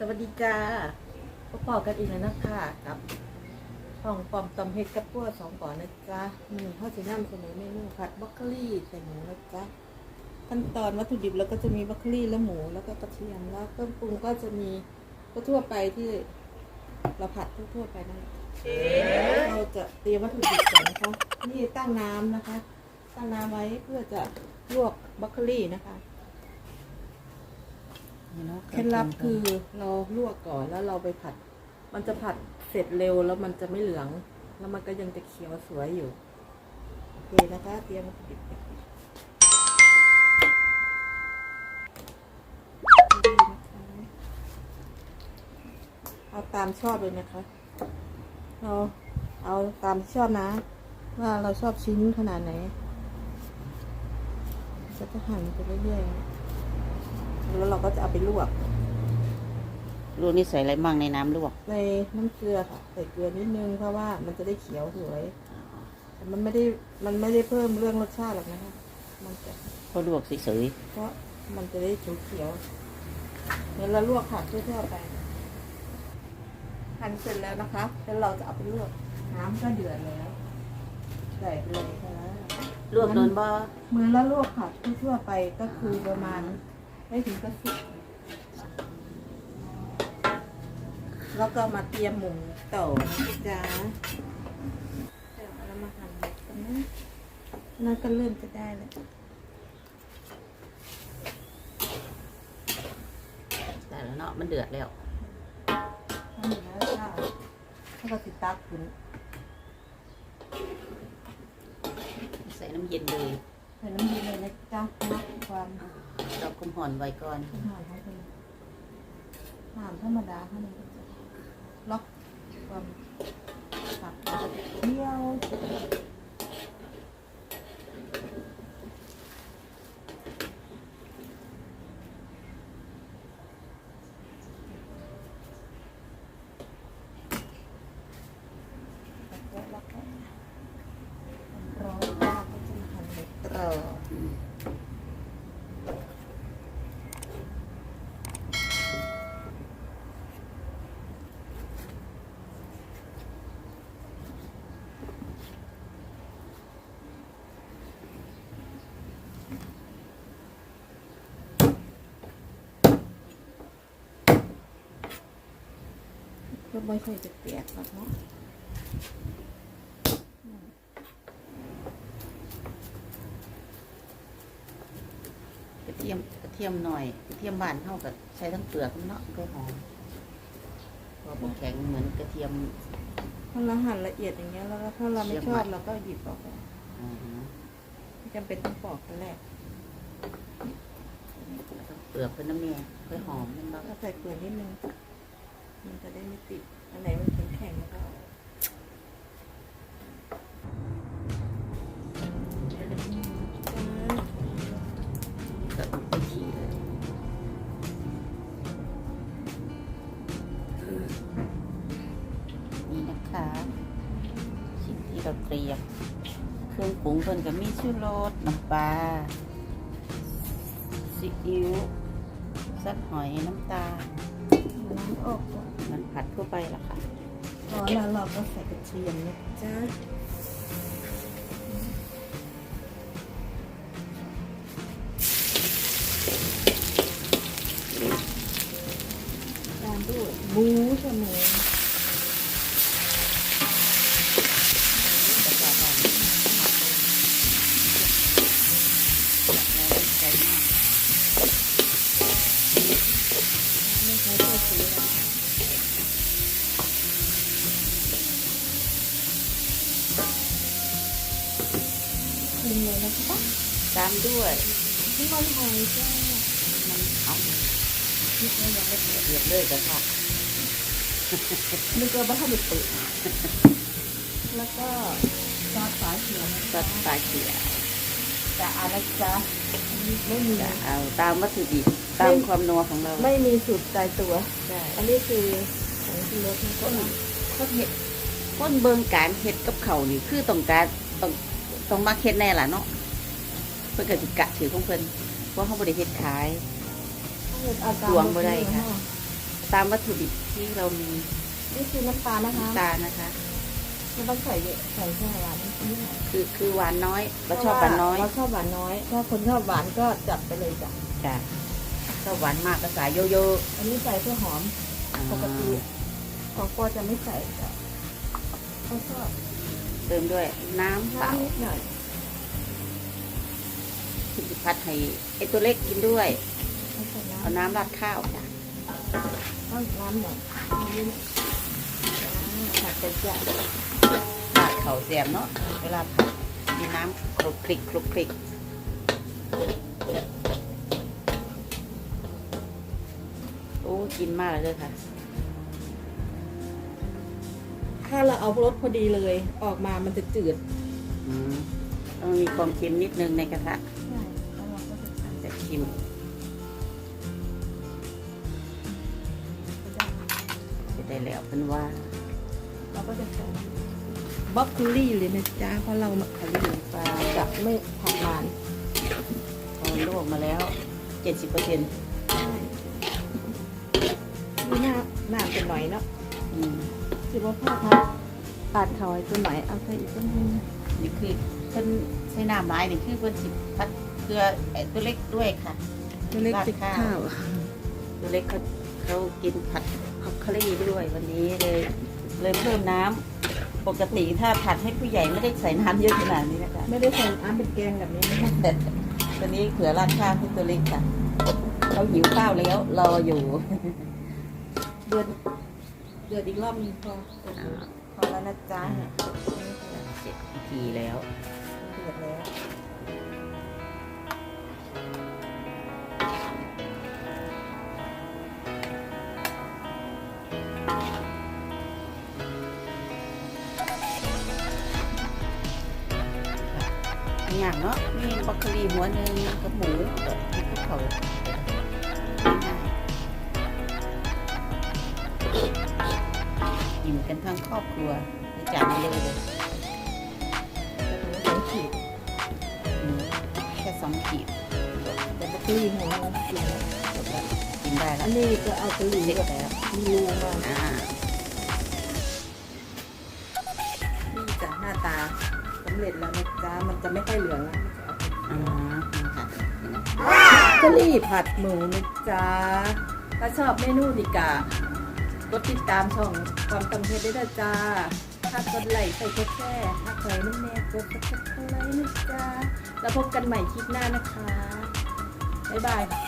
สวัสดีจ้าพบปอกันอีกแล้วนะคะกับช่องปอมตำเฮ็ดกับพวสองก่อนนะจ๊ะมีข้าวจีน้ำเสนอเมนูผัดบรอกโคลีใส่หมูนะจ๊ะขั้นตอนวัตถุดิบแล้วก็จะมีบรอกโคลีและหมูแล้วก็กระเทียมแล้วเครื่องปรุงก็จะมีก็ทั่วไปที่เราผัดทั่วไปนั่นแหละเราจะเตรียมวัตถุดิบก่อนนะคะนี่ตั้งน้ำนะคะ ตั้งน้ำไว้เพื่อจะลวกบรอกโคลีนะคะ เคล็ดลับคือเราลวกก่อนแล้วเราไปผัด มันจะผัดเสร็จเร็วแล้วมันจะไม่เหลือง แล้วมันก็ยังจะเขียวสวยอยู่ โอเคนะคะเตรียมวัตถุดิบไปก่อนดีนะคะเอาตามชอบเลยนะคะ เราเอาตามที่ชอบนะ ว่าเราชอบชิ้นขนาดไหนก็จะหั่นไปเรื่อยๆ แล้วเราก็จะเอาไปลวก ลวกนี่ใส่อะไรบ้างในน้ำลวก ในน้ำเกลือค่ะใส่เกลือนิดนึงเพราะว่ามันจะได้เขียวสวยแต่มันไม่ได้มันไม่ได้เพิ่มเรื่องรสชาติหรอกนะคะมันจะพอลวกเฉยเพราะมันจะได้เขียวเขียวๆเดี๋ยวเราลวกผักทั่วๆไปหั่นเสร็จแล้วนะคะแล้วเราจะเอาไปลวกน้ำก็เดือดแล้วใส่ไปเลยค่ะ ๆลวกโดนบ่ เหมือนเราลวกผักทั่วๆไปก็คือประมาณ ไม่ถึงกระสิบแล้วก็มาเตรียมหมูต่อนะจ๊ะเดี๋ยวเรามาหั่นหมูกันนะนั่นก็เริ่มจะได้แล้วแต่แล้วเนาะมันเดือดแล้วทำอย่างนั้นค่ะถ้าเราติดตักขึ้นใส่น้ำเย็นเลยใส่น้ำเย็นเลยนะจ๊ะมักความ ดอกคุมห่อนไว้ก่อนอาหารเขาเป็นอาหารธรรมดาเท่านี้ล็อกความผักเดียวก็ร้อยมากก็จะมาหั่นเห็ดเตรอ ก็ไม่ค่อยจะเปียกหรอกเนาะกระเทียมกระเทียมหน่อยกระเทียมบ้านเท่ากับใช้ทั้งเปลือกเนาะก็หอมเพอมันแข็งเหมือนกระเทียมถ้าเราหั่นละเอียดอย่างเงี้ยแล้วถ้าเราไม่ชอบเราก็หยิบออกไปอ่าฮะไม่จำเป็นต้องปอกกันแรกทั้งเปลือกเป็นน้ำเมียค่อยหอมมันบ่ก็ใส่เกลือนิดนึง มันจะได้ไม่ติด อันไหนมันแข็งแข็งแล้วก็เอาก็ต้องทีเลยนี่นะคะสิ่งที่เราเตรียมเครื่องปรุงเพิ่นก็มีชูรสน้ำปลาซีอิ๊วสักหอยน้ำตาลน้ำออกก่อน มันผัดทั่วไปละค่ะพอแล้วเราก็ใส่กระเทียมนะจ๊ะ ปรุงเลยนะคะตามด้วยน้ำมันหอยจ้ามันเอานิดนึงยังไม่เปิดเดือดเลยกระทะนึกว่าบ้านไม่เปิดแล้วก็ซอสฝาเขียวนะตัจ๊ะดปลาเขียวจะเอานะจ๊ะไม่มีจะเอาตามวัตถุดิบตามความนัวของเรา ไม่มีสูตรตายตัวใช่อันนี้คือของที่รสนี่ก็ต้นต้นเห็ดต้นเบิงการเห็ดกับเขาวนี่คือต้องการต้อง ต้องมาเฮ็ดแน่ล่ะเนาะเพื่อเกิดสิกะถือของเพิ่นเพราะเขาบริเฮ็ดขายอาการตวงบ่ได้ค่ะเนาตามวัตถุดิบที่เรามีนี่คือน้ำตาลนะคะน้ำตาลนะคะ ไม่ต้องใส่เยอะใส่แค่หวานนิดหน่อยคือคือหวานน้อยเราชอบหวานน้อยเราชอบหวานน้อย ถ้าคนชอบหวานก็จัดไปเลยจ้ะจ้ะชอบหวานมากก็ใส่โยโย่อันนี้ใส่เพื่อหอมปกติของปอจะไม่ใส่จ้ะเขาชอบ เติมด้วยน้ำเปล่าน้ำนิดหน่อยคุณจะพัดให้ไอตัวเล็กกินด้วย ไม่ใส่น้ำเอาน้ำราดข้าวจ้ะต้องน้ำหน่อยนิดผัดกระเจี๊ยบราดเขาแซมเนาะเวลาผัดมีน้ำคลุกคลิกคลุกคลิกโอ้กินมากเลยค่ะ ถ้าเราเอารสพอดีเลยออกมามันจะจืดอืมต้องมีความเค็มนิดนึงในกระทะใช่แล้วเราก็จะใส่จะชิมก็ได้จะได้แล้วเป็นว่าเราก็จะใส่บล็อกโคลี่เลยนะจ๊ะเพราะเราขายอยู่ปลาจะไม่ผัดหวานพอลวกมาแล้วเจ็ดสิบเปอร์เซ็นต์ใช่นี่หน้าหน้าเป็นหน่อยเนาะ ถือว่าพ่อพัดปาดเขาไอ้ตัวหน่อยเอาใส่อีกตัวหนึงนี่คือเพิ่นใช้น้ำลายนี่คือเพิ่นสิพัดเกลือไอ้ตัวเล็กด้วยค่ะ ตัวเล็กราดติดข้าวข้าวตัวเล็กเขาเขากินผัดฮอกคารี่ด้วยวันนี้เลยเลยเพิ่มน้ำปกติถ้าผัดให้ผู้ใหญ่ไม่ได้ใส่น้ำเยอะขนาดนี้นะคะไม่ได้ใส่น้ำเป็นแกงแบบนี้นะแต่ตอนนี้เผื่อราดข้าวให้ตัวเล็กค่ะเขาหิวข้าวแล้วรออยู่ เดือด เดือดอีกรอบหนึงพอพอแล้วนะจ๊ะเนี่ยเสร็จพิธีแล้วเดือดแล้วอย่างเนาะมีบัคคลีหัวหนึ่งกับหมูกับพริกเขา กินกันทั้งครอบครัวในจานนี้เลยจะถึงสองขีดแค่สองขีดแต่บล็อกโคลี่ของเรากินแล้วจบแล้วกินได้แล้วอันนี้จะเอากระหรี่เสร็จแบบแล้วมีรูมาอ่านี่จ้ะหน้าตาสำเร็จแล้วนะจ๊ะมันจะไม่ค่อยเหลืองแล้วจะเอาไปอ่าค่ะกะหรี่ผัดหมูนะจ๊ะถ้าชอบเมนูนี่กะ กดติดตามช่องความตำเพชรได้ด้วยจ้าถ้ากดไลค์ใส่กดแชร์ถ้าใครนั่นแน่กดสับสไครต์นะจ้าแล้วพบกันใหม่คลิปหน้านะคะ บ๊ายบาย